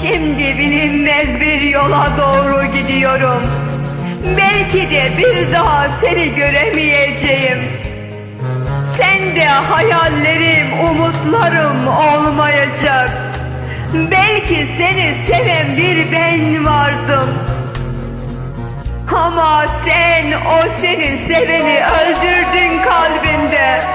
Şimdi bilinmez bir yola doğru gidiyorum. Belki de bir daha seni göremeyeceğim. Sen de hayallerim, umutlarım olmayacak. Belki seni seven bir ben vardım. Ama sen o seni seveni öldürdün kalbinde.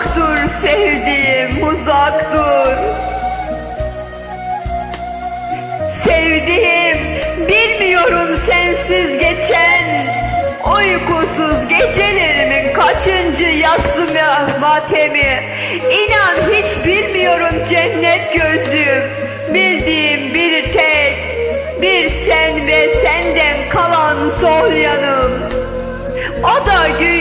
Uzak sevdiğim, uzak. Sevdiğim, bilmiyorum sensiz geçen Uykusuz gecelerimin kaçıncı yası matemi. İnan hiç bilmiyorum cennet gözlüm Bildiğim bir tek Bir sen ve senden kalan sol yanım. O da gün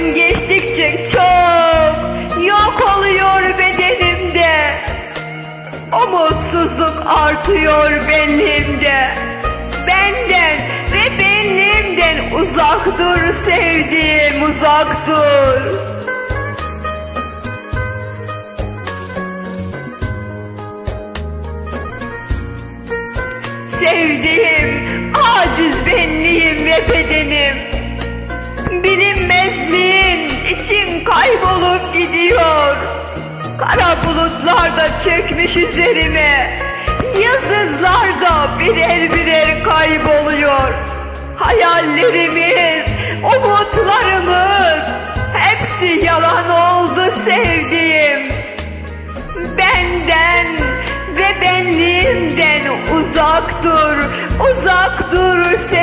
artıyor benliğimde Benden ve benliğimden uzak dur sevdiğim uzak dur. Sevdiğim aciz benliğim ve bedenim. Bilinmezliğin için kaybolup gidiyor. Kara bulutlar da çökmüş üzerime Yıldızlar da birer birer kayboluyor. Hayallerimiz, umutlarımız Hepsi yalan oldu sevdiğim. Benden ve benliğimden uzak dur Uzak dur sevdiğim